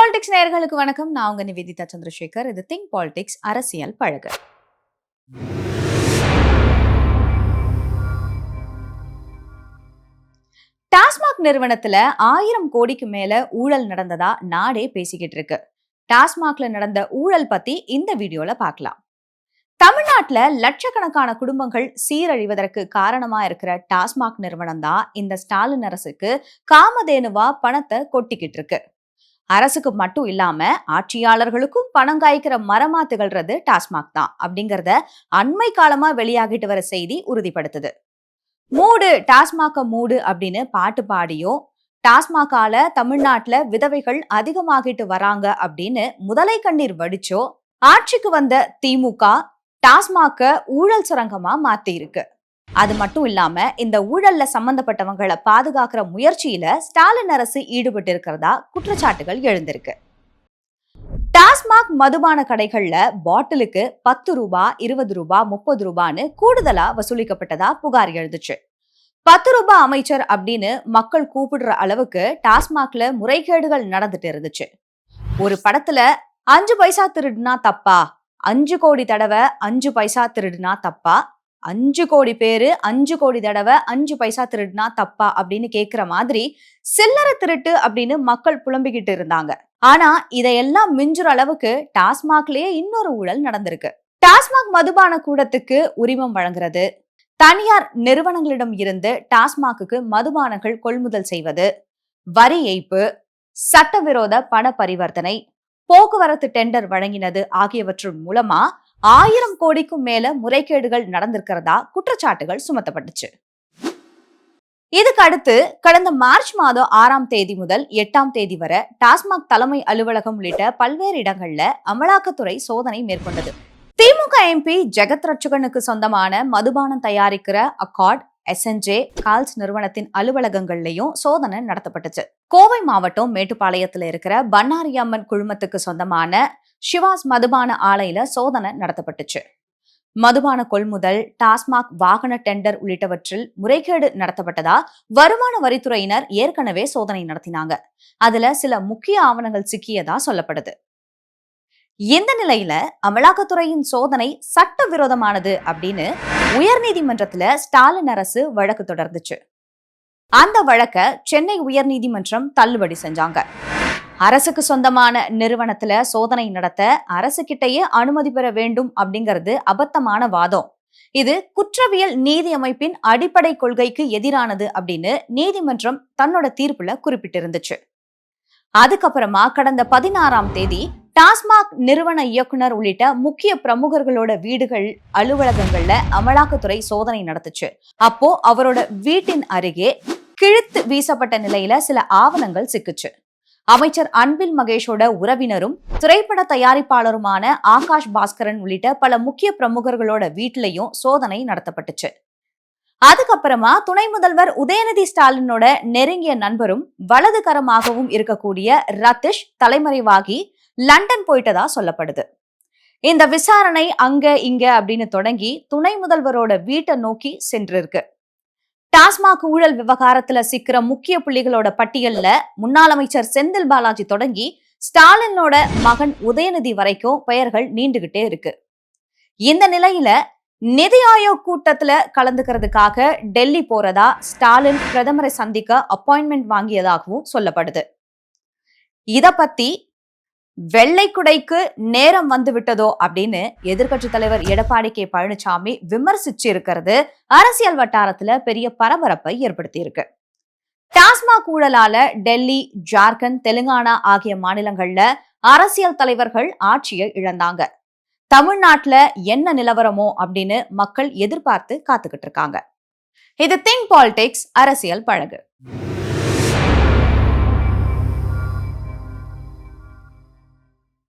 Politics நேயர்களுக்கு வணக்கம். நான் உங்க நிவேதிதா சந்திரசேகர். இது திங்க் பாலிடிக்ஸ் அரசியல் பழகு. டாஸ்மாக் நிறுவனத்துல ஆயிரம் கோடிக்கு மேல ஊழல் நடந்ததா நாடே பேசிக்கிட்டு இருக்கு. டாஸ்மாக்ல நடந்த ஊழல் பத்தி இந்த வீடியோல பார்க்கலாம். தமிழ்நாட்டுல லட்சக்கணக்கான குடும்பங்கள் சீரழிவதற்கு காரணமா இருக்கிற டாஸ்மாக் நிறுவனம் தான் இந்த ஸ்டாலின் அரசுக்கு காமதேனுவா பணத்தை கொட்டிக்கிட்டு இருக்கு. அரசுக்கு மட்டும் இல்லாம ஆட்சியாளர்களுக்கும் பணம் காய்க்கிற மரமா திகழ்றது டாஸ்மாக் தான் அப்படிங்கறத அண்மை காலமா வெளியாகிட்டு வர செய்தி உறுதிப்படுத்துது. மூடு டாஸ்மாக மூடு அப்படின்னு பாட்டு பாடியும் டாஸ்மாகால தமிழ்நாட்டுல விதவைகள் அதிகமாகிட்டு வராங்க அப்படின்னு முதலை கண்ணீர் வடிச்சோ ஆட்சிக்கு வந்த திமுக டாஸ்மாக ஊழல் சுரங்கமா மாத்தி இருக்கு அது மட்டும் இல்லாம இந்த ஊழல்ல சம்பந்தப்பட்டவங்களை பாதுகாக்கிற முயற்சியில ஸ்டாலின் அரசு ஈடுபட்டு இருக்கிறதா குற்றச்சாட்டுகள் எழுந்திருக்கு. டாஸ்மாக் மதுபான கடைகள்ல பாட்டிலுக்கு பத்து ரூபா இருபது ரூபா முப்பது ரூபான்னு கூடுதலா வசூலிக்கப்பட்டதா புகார் எழுந்துச்சு. பத்து ரூபாய் அமைச்சர் அப்படின்னு மக்கள் கூப்பிடுற அளவுக்கு டாஸ்மாக்ல முறைகேடுகள் நடந்துட்டு இருந்துச்சு. ஒரு படத்துல அஞ்சு பைசா திருடுனா தப்பா? அஞ்சு கோடி தடவை அஞ்சு பைசா திருடுனா தப்பா? அஞ்சு கோடி பேரு அஞ்சு கோடி தடவை அஞ்சு பைசா திருடுனா தப்பா அப்படின்னு கேக்குற மாதிரி சில்லறை திருட்டு அப்படின்னு மக்கள் புலம்பிக்கிட்டு இருந்தாங்க. ஆனா இதையெல்லாம் மிஞ்சுற அளவுக்கு டாஸ்மாக்லயே இன்னொரு ஊழல் நடந்திருக்கு. டாஸ்மாக் மதுபான கூடத்துக்கு உரிமம் வழங்குறது தனியார் நிறுவனங்களிடம் இருந்து டாஸ்மாக்கு மதுபானங்கள் கொள்முதல் செய்வது வரி ஏய்ப்பு சட்டவிரோத பண பரிவர்த்தனை போக்குவரத்து டெண்டர் வழங்கினது ஆகியவற்றின் மூலமா ஆயிரம் கோடிக்கும் மேல முறைகேடுகள் நடந்திருக்கிறதா குற்றச்சாட்டுகள் சுமத்தப்பட்டுச்சு. இதுக்கு அடுத்து கடந்த மார்ச் மாதம் ஆறாம் தேதி முதல் எட்டாம் தேதி வரை டாஸ்மாக் தலைமை அலுவலகம் உள்ளிட்ட பல்வேறு இடங்கள்ல அமலாக்கத்துறை சோதனை மேற்கொண்டது. திமுக எம்பி ஜெகத் ரட்சகனுக்கு சொந்தமான மதுபானம் தயாரிக்கிற அக்கார்ட் எஸ்என்ஜே கால்ஸ் நிறுவனத்தின் அலுவலகங்கள்லயும் சோதனை நடத்தப்பட்டுச்சு. கோவை மாவட்டம் மேட்டுப்பாளையத்துல இருக்கிற பன்னாரியம்மன் குழுமத்துக்கு சொந்தமான சிவாஸ் மதுபான ஆலையில சோதனை நடத்தப்பட்டுச்சு. மதுபான கொள்முதல் டாஸ்மாக் வாகன டெண்டர் உள்ளிட்டவற்றில் முறைகேடு நடத்தப்பட்டதா வருமான வரித்துறையினர் ஏற்கனவே சோதனை நடத்தினாங்க. அதுல சில முக்கிய ஆவணங்கள் சிக்கியதா சொல்லப்படுது. இந்த நிலையில அமலாக்கத்துறையின் சோதனை சட்ட விரோதமானது அப்படின்னு உயர்நீதிமன்றத்துல ஸ்டாலின் அரசு வழக்கு தொடர்ந்துச்சு. அந்த வழக்க சென்னை உயர்நீதிமன்றம் தள்ளுபடி செஞ்சாங்க. அரசுக்கு சொந்தமான நிறுவனத்துல சோதனை நடத்த அரசு கிட்டேயே அனுமதி பெற வேண்டும் அப்படிங்கிறது அபத்தமான வாதம். இது குற்றவியல் நீதி அமைப்பின் அடிப்படை கொள்கைக்கு எதிரானது அப்படின்னு நீதிமன்றம் தன்னோட தீர்ப்புல குறிப்பிட்டிருந்துச்சு. அதுக்கப்புறமா கடந்த பதினாறாம் தேதி டாஸ்மாக் நிறுவன இயக்குனர் உள்ளிட்ட முக்கிய பிரமுகர்களோட வீடுகள் அலுவலகங்கள்ல அமலாக்கத்துறை சோதனை நடத்துச்சு. அப்போ அவரோட வீட்டின் அருகே கிழித்து வீசப்பட்ட நிலையில சில ஆவணங்கள் சிக்குச்சு. அமைச்சர் அன்பில் மகேஷோட உறவினரும் திரைப்பட தயாரிப்பாளருமான ஆகாஷ் பாஸ்கரன் உள்ளிட்ட பல முக்கிய பிரமுகர்களோட வீட்டிலையும் சோதனை நடத்தப்பட்டுச்சு. அதுக்கப்புறமா துணை முதல்வர் உதயநிதி ஸ்டாலினோட நெருங்கிய நண்பரும் வலதுகரமாகவும் இருக்கக்கூடிய ரத்திஷ் தலைமறைவாகி லண்டன் போயிட்டதா சொல்லப்படுது. இந்த விசாரணை அங்க இங்க அப்படின்னு தொடங்கி துணை முதல்வரோட வீட்டை நோக்கி சென்றிருக்கு. டாஸ்மாக் ஊழல் விவகாரத்துல சிக்கிற முக்கிய புள்ளிகளோட பட்டியல்ல முன்னாள் அமைச்சர் செந்தில் பாலாஜி தொடங்கி ஸ்டாலினோட மகன் உதயநிதி வரைக்கும் பெயர்கள் நீண்டுகிட்டே இருக்கு. இந்த நிலையில நிதி ஆயோக் கூட்டத்துல கலந்துக்கிறதுக்காக டெல்லி போறதா ஸ்டாலின் பிரதமரை சந்திக்க அப்பாயின்மெண்ட் வாங்கியதாகவும் சொல்லப்படுது. இத பத்தி வெள்ளை குடைக்கு நேரம் வந்து விட்டதோ அப்படின்னு எதிர்கட்சி தலைவர் எடப்பாடி கே. பழனிசாமி விமர்சிச்சு இருக்கிறது அரசியல் வட்டாரத்துல பெரிய பரபரப்பை ஏற்படுத்தி இருக்கு டாஸ்மாக் ஊழலால டெல்லி ஜார்க்கண்ட் தெலுங்கானா ஆகிய மாநிலங்கள்ல அரசியல் தலைவர்கள் ஆட்சியை இழந்தாங்க. தமிழ்நாட்டுல என்ன நிலவரமோ அப்படின்னு மக்கள் எதிர்பார்த்து காத்துக்கிட்டு இருக்காங்க. இது திங்க் பாலிடிக்ஸ் அரசியல் பழகு.